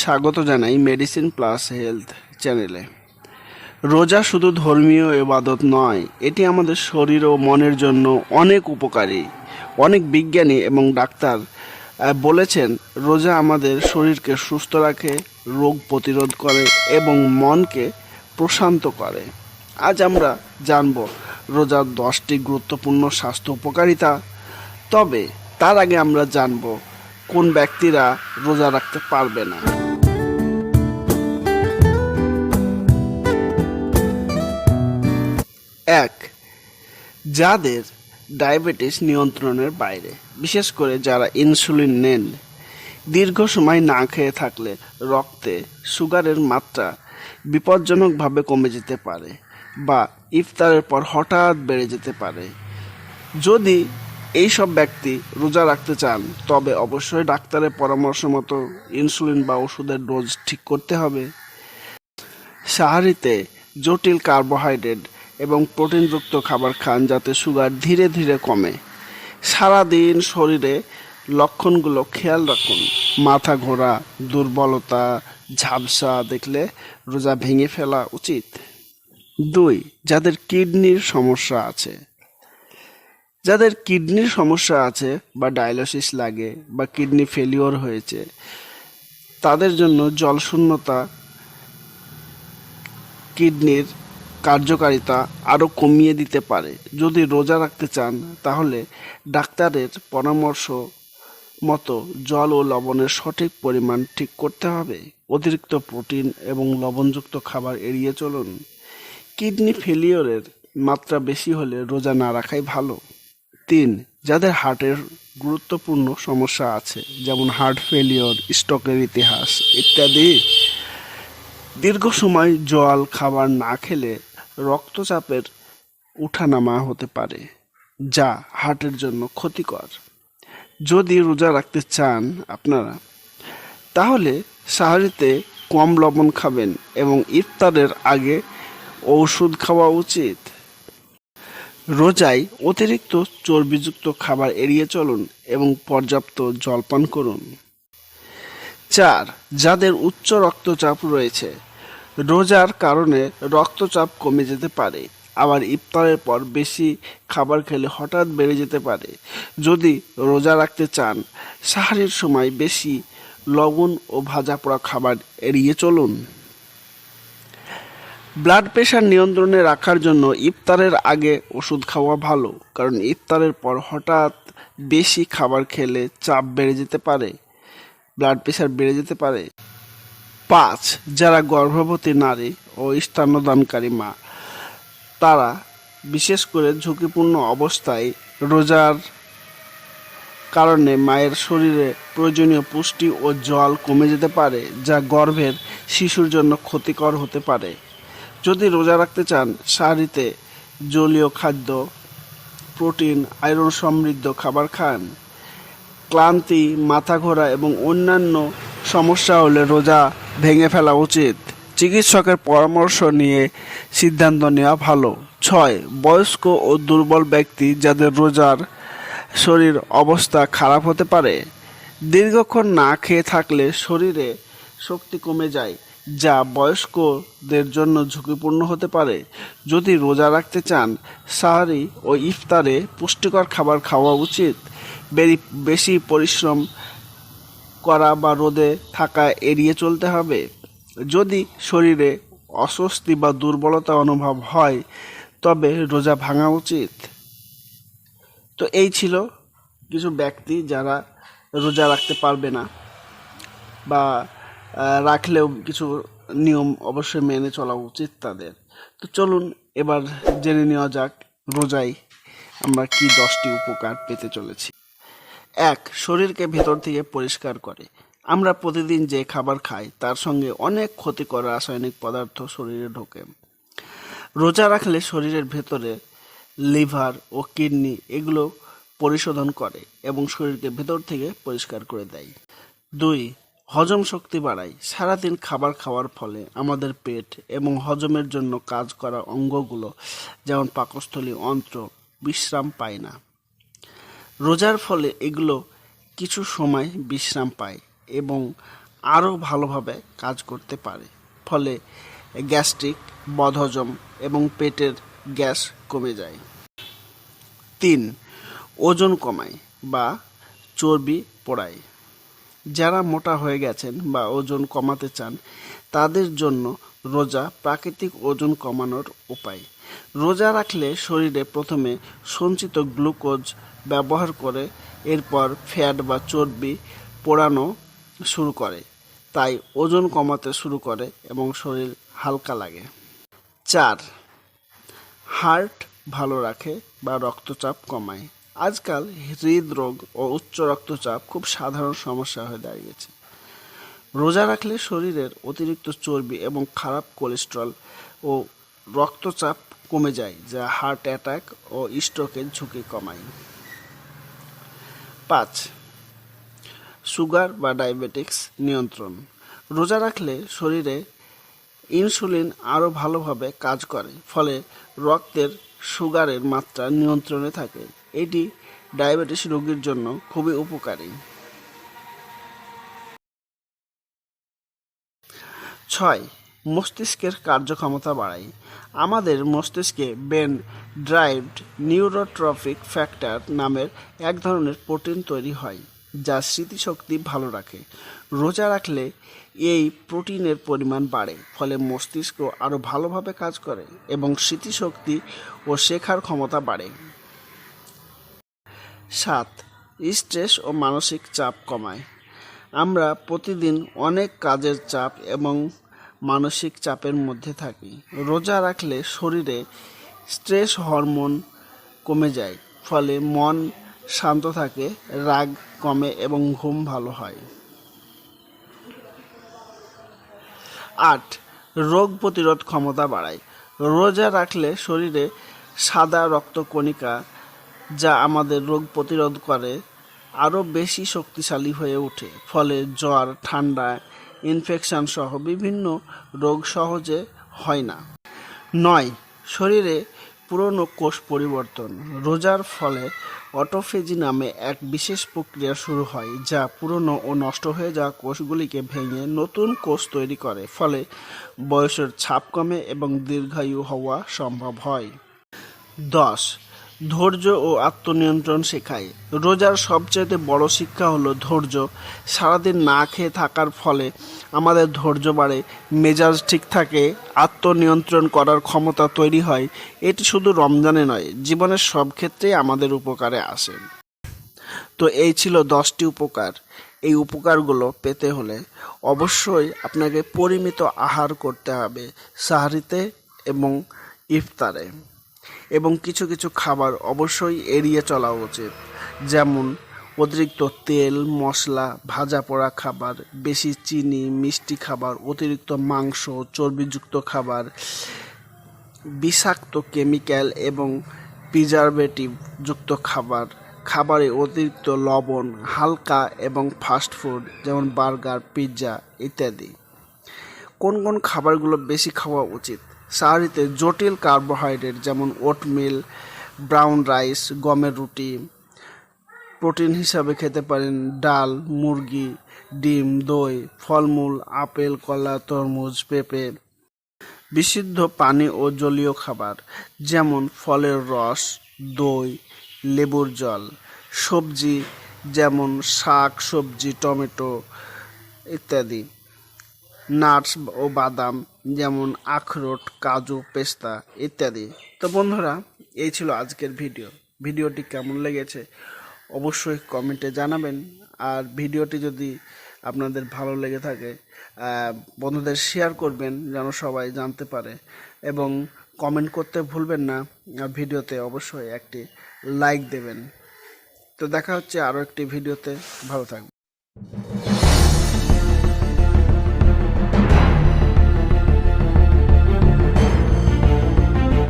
স্বাগত জানাই medicine plus health চ্যানেলে রোজা শুধু ধর্মীয় এবাদত নয়, এটি আমাদের শরীর ও মনের জন্য অনেক উপকারী। অনেক বিজ্ঞানী এবং ডাক্তার বলেছেন রোজা আমাদের শরীরকে সুস্থ রাখে, রোগ প্রতিরোধ করে এবং মনকে প্রশান্ত করে। আজ আমরা জানব রোজার দশটি গুরুত্বপূর্ণ স্বাস্থ্য উপকারিতা। তবে তার আগে আমরা জানব কোন ব্যক্তিরা রোজা রাখতে পারবে না। এক, যাদের ডায়াবেটিস নিয়ন্ত্রণের বাইরে, বিশেষ করে যারা ইনসুলিন নেন। দীর্ঘ সময় না খেয়ে থাকলে রক্তে সুগারের মাত্রা বিপজ্জনকভাবে কমে যেতে পারে বা ইফতারের পর হঠাৎ বেড়ে যেতে পারে। যদি এই সব ব্যক্তি রোজা রাখতে চান, তবে অবশ্যই ডাক্তারের পরামর্শ মতো ইনসুলিন বা ওষুধের ডোজ ঠিক করতে হবে। সাহারিতে জটিল কার্বোহাইড্রেট এবং প্রোটিনযুক্ত খাবার খান যাতে সুগার ধীরে ধীরে কমে। সারাদিন শরীরে লক্ষণগুলো খেয়াল রাখুন। মাথা ঘোরা, দুর্বলতা, ঝাপসা দেখলে রোজা ভেঙে ফেলা উচিত। দুই, যাদের কিডনির সমস্যা আছে। যাদের কিডনির সমস্যা আছে বা ডায়ালিসিস লাগে বা কিডনি ফেলিওর হয়েছে, তাদের জন্য জলশূন্যতা কিডনির কার্যকারিতা আরও কমিয়ে দিতে পারে। যদি রোজা রাখতে চান, তাহলে ডাক্তারের পরামর্শ মতো জল ও লবণের সঠিক পরিমাণ ঠিক করতে হবে। অতিরিক্ত প্রোটিন এবং লবণযুক্ত খাবার এড়িয়ে চলুন। কিডনি ফেলিওরের মাত্রা বেশি হলে রোজা না রাখাই ভালো। তিন, যাদের হার্টের গুরুত্বপূর্ণ সমস্যা আছে, যেমন হার্ট ফেলিওর, স্ট্রোকের ইতিহাস ইত্যাদি। দীর্ঘ সময় জল খাবার না খেলে রক্তচাপের উঠানামা হতে পারে, যা হার্টের জন্য ক্ষতিকর। যদি রোজা রাখতে চান আপনারা, তাহলে সাহারিতে কম লবণ খাবেন এবং ইফতারের আগে ঔষধ খাওয়া উচিত। রোজায় অতিরিক্ত চর্বিযুক্ত খাবার এড়িয়ে চলুন এবং পর্যাপ্ত জলপান করুন। চার, যাদের উচ্চ রক্তচাপ রয়েছে রোজার কারণে রক্তচাপ কমে যেতে পারে। আবার ইফতারের পর বেশি খাবার খেলে হঠাৎ বেড়ে যেতে পারে। যদি রোজা রাখতে চান, সাহারির সময় বেশি লবণ ও ভাজা পোড়া খাবার এড়িয়ে চলুন। ব্লাড প্রেশার নিয়ন্ত্রণে রাখার জন্য ইফতারের আগে ওষুধ খাওয়া ভালো, কারণ ইফতারের পর হঠাৎ বেশি খাবার খেলে চাপ বেড়ে যেতে পারে। ব্লাড প্রেশার বেড়ে যেতে পারে। পাঁচ, যারা গর্ভবতী নারী ও স্থানদানকারী মা, তারা বিশেষ করে ঝুঁকিপূর্ণ অবস্থায় রোজার কারণে মায়ের শরীরে প্রয়োজনীয় পুষ্টি ও জল কমে যেতে পারে, যা গর্ভের শিশুর জন্য ক্ষতিকর হতে পারে। যদি রোজা রাখতে চান, সারিতে জলীয় খাদ্য, প্রোটিন, আয়রন সমৃদ্ধ খাবার খান। ক্লান্তি, মাথা ঘোরা এবং অন্যান্য সমস্যা হলে রোজা ভেঙে ফেলা উচিত। চিকিৎসকের পরামর্শ নিয়ে সিদ্ধান্ত নেওয়া ভালো। ছয়, বয়স্ক ও দুর্বল ব্যক্তি যাদের রোজার শরীর অবস্থা খারাপ হতে পারে, দীর্ঘক্ষণ না খেয়ে থাকলে শরীরে শক্তি কমে যায়, যা বয়স্কদের জন্য ঝুঁকিপূর্ণ হতে পারে। যদি রোজা রাখতে চান, সাহারি ও ইফতারে পুষ্টিকর খাবার খাওয়া উচিত। বেশি পরিশ্রম করা বা রোদে থাকা এড়িয়ে চলতে হবে। যদি শরীরে অস্বস্তি বা দুর্বলতা অনুভব হয়, তবে রোজা ভাঙা উচিত। তো এই ছিল কিছু ব্যক্তি যারা রোজা রাখতে পারবে না বা রাখলেও কিছু নিয়ম অবশ্যই মেনে চলা উচিত তাদের। তো চলুন এবার জেনে নেওয়া যাক রোজায় আমরা কি দশটি উপকার পেতে চলেছি। এক, শরীরকে ভেতর থেকে পরিষ্কার করে। আমরা প্রতিদিন যে খাবার খাই, তার সঙ্গে অনেক ক্ষতিকর রাসায়নিক পদার্থ শরীরে ঢোকে। রোজা রাখলে শরীরের ভেতরে লিভার ও কিডনি এগুলো পরিশোধন করে এবং শরীরকে ভেতর থেকে পরিষ্কার করে দেয়। দুই, হজম শক্তি বাড়ায়। সারাদিন খাবার খাওয়ার ফলে আমাদের পেট এবং হজমের জন্য কাজ করা অঙ্গগুলো, যেমন পাকস্থলী, অন্ত্র, বিশ্রাম পায় না। রোজার ফলে এগুলো কিছু সময় বিশ্রাম পায় এবং আরও ভালোভাবে কাজ করতে পারে। ফলে গ্যাস্ট্রিক, বদহজম এবং পেটের গ্যাস কমে যায়। তিন, ওজন কমায় বা চর্বি পোড়ায়। যারা মোটা হয়ে গেছেন বা ওজন কমাতে চান, তাদের জন্য রোজা প্রাকৃতিক ওজন কমানোর উপায়। রোজা রাখলে শরীরে প্রথমে সঞ্চিত গ্লুকোজ ব্যবহার করে এরপর ফ্যাট বা চর্বি পোড়ানো শুরু করে। তাই ওজন কমাতে শুরু করে এবং শরীর হালকা লাগে। চার, হার্ট ভালো রাখে বা রক্তচাপ কমায়। আজকাল হৃদরোগ ও উচ্চ রক্তচাপ খুব সাধারণ সমস্যা হয়ে দাঁড়িয়েছে। রোজা রাখলে শরীরের অতিরিক্ত চর্বি এবং খারাপ কোলেস্ট্রল ও রক্তচাপ কমে যায়, যা হার্ট অ্যাটাক ও স্ট্রোকের ঝুঁকি কমায়। পাঁচ সুগার বা ডায়াবেটিক্স নিয়ন্ত্রণ। রোজা রাখলে শরীরে ইনসুলিন আরও ভালোভাবে কাজ করে, ফলে রক্তের সুগারের মাত্রা নিয়ন্ত্রণে থাকে। এটি ডায়াবেটিস রোগীর জন্য খুবই উপকারী। ছয় মস্তিষ্কের কার্যক্ষমতা বাড়ায়। আমাদের মস্তিষ্কে বেন ড্রাইভড নিউরোট্রফিক ফ্যাক্টর নামের এক ধরনের প্রোটিন তৈরি হয়, যা স্মৃতিশক্তি ভালো রাখে। রোজা রাখলে এই প্রোটিনের পরিমাণ বাড়ে, ফলে মস্তিষ্ক আরও ভালোভাবে কাজ করে এবং স্মৃতিশক্তি ও শেখার ক্ষমতা বাড়ে। সাত, স্ট্রেস ও মানসিক চাপ কমায়। আমরা প্রতিদিন অনেক কাজের চাপ এবং মানসিক চাপের মধ্যে থাকি। রোজা রাখলে শরীরে স্ট্রেস হরমোন কমে যায়, ফলে মন শান্ত থাকে, রাগ কমে এবং ঘুম ভালো হয়। আট, রোগ প্রতিরোধ ক্ষমতা বাড়ায়। রোজা রাখলে শরীরে সাদা রক্তকণিকা যা আমাদের রোগ প্রতিরোধ করে, আরও বেশি শক্তিশালী হয়ে ওঠে। ফলে জ্বর, ঠান্ডা ইনফেকশন সহ বিভিন্ন রোগ সহজে হয় না। নয়, শরীরে পুরনো কোষ পরিবর্তন। রোজার ফলে অটোফেজি নামে এক বিশেষ প্রক্রিয়া শুরু হয়, যা পুরনো ও নষ্ট হয়ে যাওয়া কোষগুলিকে ভেঙে নতুন কোষ তৈরি করে, ফলে বয়সের ছাপ কমে এবং দীর্ঘায়ু হওয়া সম্ভব হয়। দশ ধৈর্য ও আত্মনিয়ন্ত্রণ শেখায়। রোজার সবচেয়ে বড় শিক্ষা হলো ধৈর্য। সারাদিন না খেয়ে থাকার ফলে আমাদের ধৈর্য বাড়ে, মেজাজ ঠিক থাকে, আত্মনিয়ন্ত্রণ করার ক্ষমতা তৈরি হয়। এটি শুধু রমজানে নয়, জীবনের সব ক্ষেত্রেই আমাদের উপকারে আসে। তো এই ছিল দশটি উপকার। এই উপকারগুলো পেতে হলে অবশ্যই আপনাকে পরিমিত আহার করতে হবে সাহারিতে এবং ইফতারে। এবং কিছু কিছু খাবার অবশ্যই এড়িয়ে চলা উচিত। যেমন, অতিরিক্ত তেল, মশলা, ভাজা পোড়া খাবার, বেশি চিনি, মিষ্টি খাবার, অতিরিক্ত মাংস, চর্বিযুক্ত খাবার, বিষাক্ত কেমিক্যাল এবং প্রিজারভেটিভ যুক্ত খাবার। খাবারে অতিরিক্ত লবণ, হালকা এবং ফাস্ট ফুড, যেমন বার্গার, পিৎজা ইত্যাদি। কোন কোন খাবারগুলো বেশি খাওয়া উচিত? সাহারিতে জটিল কার্বোহাইড্রেট যেমন ওটমিল, ব্রাউন রাইস, গমের রুটি, প্রোটিন হিসাবে খেতে পারেন ডাল, মুরগি, ডিম, দই, ফলমূল, আপেল, কলা, তরমুজ, পেঁপে। বিশুদ্ধ পানি ও জলীয় খাবার যেমন ফলের রস, দই, লেবুর জল, সবজি যেমন শাক, সবজি, টমেটো ইত্যাদি, নাটস ও বাদাম যেমন আখরোট, কাজু, পেস্তা ইত্যাদি। তো বন্ধুরা, এই ছিল আজকের ভিডিও। ভিডিওটি কেমন লেগেছে অবশ্যই কমেন্টে জানাবেন। আর ভিডিওটি যদি আপনাদের ভালো লেগে থাকে বন্ধুদের শেয়ার করবেন যেন সবাই জানতে পারে। এবং কমেন্ট করতে ভুলবেন না ভিডিওতে অবশ্যই একটি লাইক দেবেন। তো দেখা হচ্ছে আরও একটি ভিডিওতে। ভালো থাকবেন।